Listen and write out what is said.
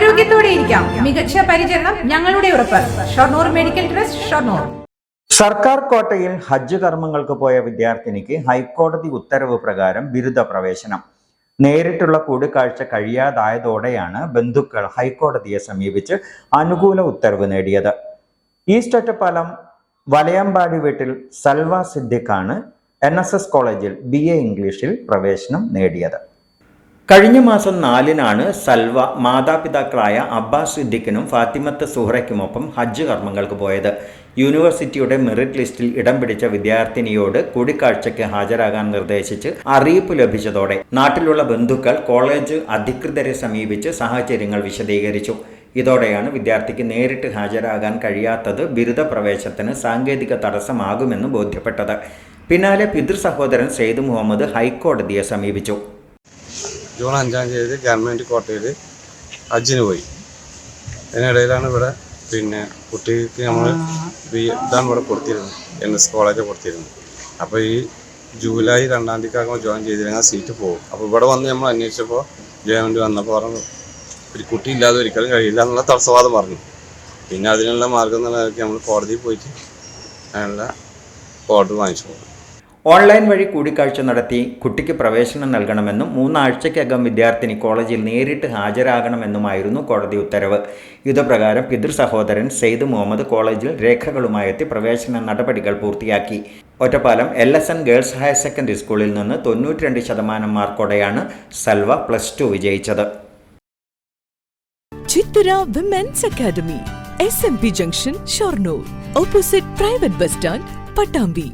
ആരോഗ്യത്തോടെ ഇരിക്കാം മികച്ച പരിചരണം ഞങ്ങളുടെ ഉറപ്പ്. Shoranur medical trust Shoranur. സർക്കാർ കോട്ടയിൽ ഹജ്ജ് കർമ്മങ്ങൾക്ക് പോയ വിദ്യാർത്ഥിനിക്ക് ഹൈക്കോടതി ഉത്തരവ് പ്രകാരം ബിരുദ പ്രവേശനം. നേരിട്ടുള്ള കൂടിക്കാഴ്ച കഴിയാതായതോടെയാണ് ബന്ധുക്കൾ ഹൈക്കോടതിയെ സമീപിച്ച് അനുകൂല ഉത്തരവ് നേടിയത്. ഈസ്റ്റ് ഒറ്റപ്പാലം വലയമ്പാടി വീട്ടിൽ സൽവ സിദ്ദിഖാണ് എൻ എസ് എസ് കോളേജിൽ ബി എ ഇംഗ്ലീഷിൽ പ്രവേശനം നേടിയത്. കഴിഞ്ഞ മാസം നാലിനാണ് സൽവ മാതാപിതാക്കളായ അബ്ബാസ് സിദ്ദിഖിനും ഫാത്തിമത്ത് സുഹറയ്ക്കുമൊപ്പം ഹജ്ജ് കർമ്മങ്ങൾക്ക് പോയത്. യൂണിവേഴ്സിറ്റിയുടെ മെറിറ്റ് ലിസ്റ്റിൽ ഇടം പിടിച്ച വിദ്യാർത്ഥിനിയോട് കൂടിക്കാഴ്ചയ്ക്ക് ഹാജരാകാൻ നിർദ്ദേശിച്ച് അറിയിപ്പ് ലഭിച്ചതോടെ നാട്ടിലുള്ള ബന്ധുക്കൾ കോളേജ് അധികൃതരെ സമീപിച്ച് സാഹചര്യങ്ങൾ വിശദീകരിച്ചു. ഇതോടെയാണ് വിദ്യാർത്ഥിക്ക് നേരിട്ട് ഹാജരാകാൻ കഴിയാത്തത് ബിരുദ പ്രവേശത്തിന് സാങ്കേതിക തടസ്സമാകുമെന്ന് ബോധ്യപ്പെട്ടത്. പിന്നാലെ പിതൃ സഹോദരൻ സെയ്ദ് മുഹമ്മദ് ഹൈക്കോടതിയെ സമീപിച്ചു. ജൂൺ അഞ്ചാം തീയതി ഗവൺമെന്റ് കോട്ടയിൽ ഹജ്ജിന് പോയി. അതിനിടയിലാണ് ഇവിടെ പിന്നെ കുട്ടിക്ക് നമ്മൾ ബി ഇതാണ് ഇവിടെ കൊടുത്തിരുന്നത്. എൻ എസ് കോളേജ് കൊടുത്തിരുന്നത്. അപ്പോൾ ഈ ജൂലൈ രണ്ടാം തീയതിക്കാകുമ്പോൾ ജോയിൻ ചെയ്തിരുന്ന സീറ്റ് പോകും. അപ്പോൾ ഇവിടെ വന്ന് നമ്മൾ അന്വേഷിച്ചപ്പോൾ ജോയിൻമെന്റ് വന്നപ്പോൾ പറഞ്ഞു ഒരു കുട്ടി ഇല്ലാതെ ഒരിക്കലും കഴിയില്ല എന്നുള്ള തടസ്സവാദം പറഞ്ഞു. പിന്നെ അതിനുള്ള മാർഗം എന്നുള്ളതൊക്കെ നമ്മൾ കോടതിയിൽ പോയിട്ട് അതിനുള്ള ഓർഡർ വാങ്ങിച്ചു ഓൺലൈൻ വഴി കൂടിക്കാഴ്ച നടത്തി കുട്ടിക്ക് പ്രവേശനം നൽകണമെന്നും മൂന്നാഴ്ചയ്ക്കകം വിദ്യാർത്ഥിനി കോളേജിൽ നേരിട്ട് ഹാജരാകണമെന്നുമായിരുന്നു കോടതി ഉത്തരവ്. ഇതുപ്രകാരം പിതൃ സഹോദരൻ സെയ്ദ് മുഹമ്മദ് കോളേജിൽ രേഖകളുമായി എത്തി പ്രവേശന നടപടികൾ പൂർത്തിയാക്കി. Ottapalam L S N girls higher secondary സ്കൂളിൽ നിന്ന് തൊണ്ണൂറ്റി രണ്ട് ശതമാനം മാർക്കോടെയാണ് സൽവ പ്ലസ് ടു വിജയിച്ചത്. Women's academy junction Shoranur opposite private bus stand Pattambi